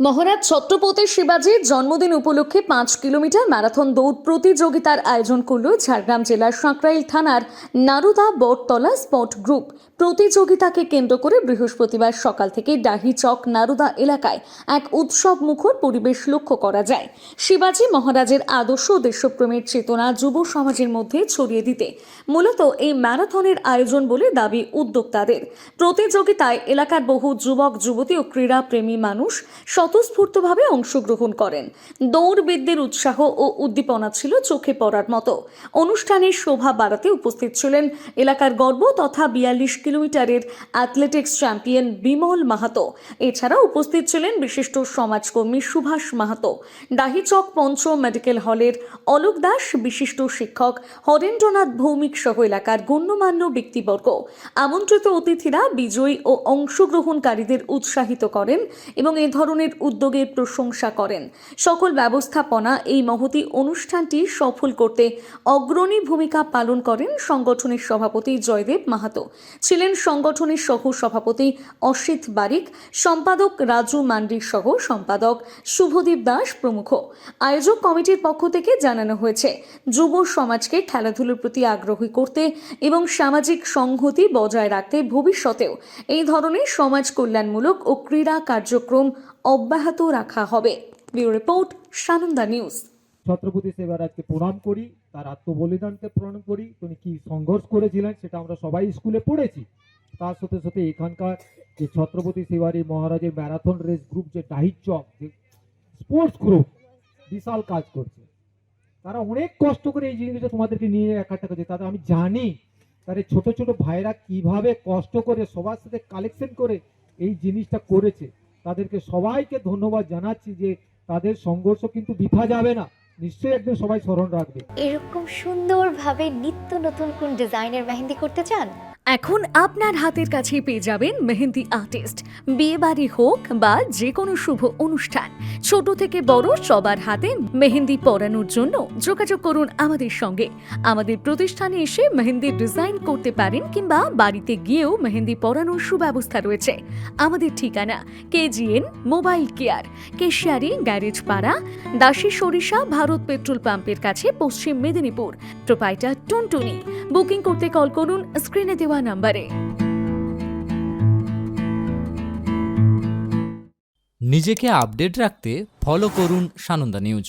মহারাজ ছত্রপতি শিবাজির জন্মদিন উপলক্ষে পাঁচ কিলোমিটার ম্যারাথন দৌড় প্রতিযোগিতার আয়োজন করল ঝাড়গ্রাম জেলার সাঁকরাইল থানার নারুদা বটতলা স্পট গ্রুপ। প্রতিযোগিতাকে কেন্দ্র করে বৃহস্পতিবার সকাল থেকে ডাহি চক নারুদা এলাকায় এক উৎসব মুখর পরিবেশ লক্ষ্য করা যায়। শিবাজি মহারাজের আদর্শ দেশপ্রেমের চেতনা যুব সমাজের মধ্যে ছড়িয়ে দিতে মূলত এই ম্যারাথনের আয়োজন বলে দাবি উদ্যোক্তাদের। প্রতিযোগিতায় এলাকার বহু যুবক, যুবতী ও ক্রীড়াপ্রেমী মানুষ স্বতঃস্ফূর্তভাবে অংশগ্রহণ করেন। দৌড়বিদদের উৎসাহ ও উদ্দীপনা ছিল চোখে পড়ার মতো। অনুষ্ঠানের শোভা বাড়াতে উপস্থিত ছিলেন এলাকার গর্ব তথা বিয়াল্লিশ কিলোমিটারের অ্যাথলেটিক্স চ্যাম্পিয়ন বিমল মাহাতো। এছাড়া উপস্থিত ছিলেন বিশিষ্ট সমাজকর্মী সুভাষ মাহাতো। ডাহিচক পঞ্চ মেডিকেল হলের অলোক দাস, বিশিষ্ট শিক্ষক হরেন্দ্রনাথ ভৌমিক সহ এলাকার গণ্যমান্য ব্যক্তিবর্গ। আমন্ত্রিত অতিথিরা বিজয়ী ও অংশগ্রহণকারীদের উৎসাহিত করেন এবং এ ধরনের উদ্যোগের প্রশংসা করেন। সকল ব্যবস্থাপনা এই মহতি অনুষ্ঠানটি সফল করতে অগ্রণী ভূমিকা পালন করেন সংগঠনের সভাপতি জয়দেব মাহাতো। ছিলেন সংগঠনের সহ সভাপতি অসিত বারিক, সম্পাদক রাজু মান্ডি সহ সম্পাদক শুভদীপ দাস প্রমুখ। আয়োজক কমিটির পক্ষ থেকে জানানো হয়েছে, যুব সমাজকে খেলাধুলোর প্রতি আগ্রহী করতে এবং সামাজিক সংহতি বজায় রাখতে ভবিষ্যতেও এই ধরনের সমাজ কল্যাণমূলক ও ক্রীড়া কার্যক্রম অব্যাহত রাখা হবে। Bureau report, Sananda news. Chhatrapati সেবারাজকে প্রণাম করি, তার আত্মবলিদানকে প্রণাম করি। তিনি কি সংঘর্ষ করেছিলেন সেটা আমরা সবাই স্কুলে পড়েছি। তার সাথে সাথে এখানকার যে ছত্রপতি শিবাজী মহারাজের ম্যারাথন রেস গ্রুপ, যে ডাহির যে স্পোর্টস গ্রুপ, বিশাল কাজ করছে। তারা অনেক কষ্ট করে এই জিনিসটা তোমাদেরকে নিয়ে একাটা করছে তাদের আমি জানি তার ছোট ছোট ভাইরা কীভাবে কষ্ট করে সবার সাথে কালেকশন করে এই জিনিসটা করেছে। তাদেরকে সবাইকে ধন্যবাদ জানাচ্ছি যে তাদের সংঘর্ষ কিন্তু বৃথা যাবে না। নিশ্চয়ই একদিন সবাই স্মরণ রাখবে। এরকম সুন্দরভাবে নিত্য নতুন কোন ডিজাইনের মেহেন্দি করতে চান? এখন আপনার হাতের কাছে পেয়ে যাবেন মেহেন্দি আর্টিস্ট বিয়ে বাড়ি হোক বা যে কোনো শুভ অনুষ্ঠান। ছোট থেকে বড় সবার হাতে মেহেন্দি পরানোর জন্য যোগাযোগ করুন আমাদের সঙ্গে। আমাদের প্রতিষ্ঠানে এসে মেহেন্দি ডিজাইন করতে পারেন কিংবা বাড়িতে গিয়েও মেহেন্দি পরানোর সুব্যবস্থা রয়েছে। আমাদের ঠিকানা KGN mobile care, Keshiary garage পাড়া, দাসী সরিষা ভারত পেট্রোল পাম্পের কাছে পশ্চিম মেদিনীপুর। প্রোপাইটার টুনটুনি। বুকিং করতে কল করুন স্ক্রিনে দেওয়া নাম্বারে। নিজেকে আপডেট রাখতে ফলো করুন সানন্দা নিউজ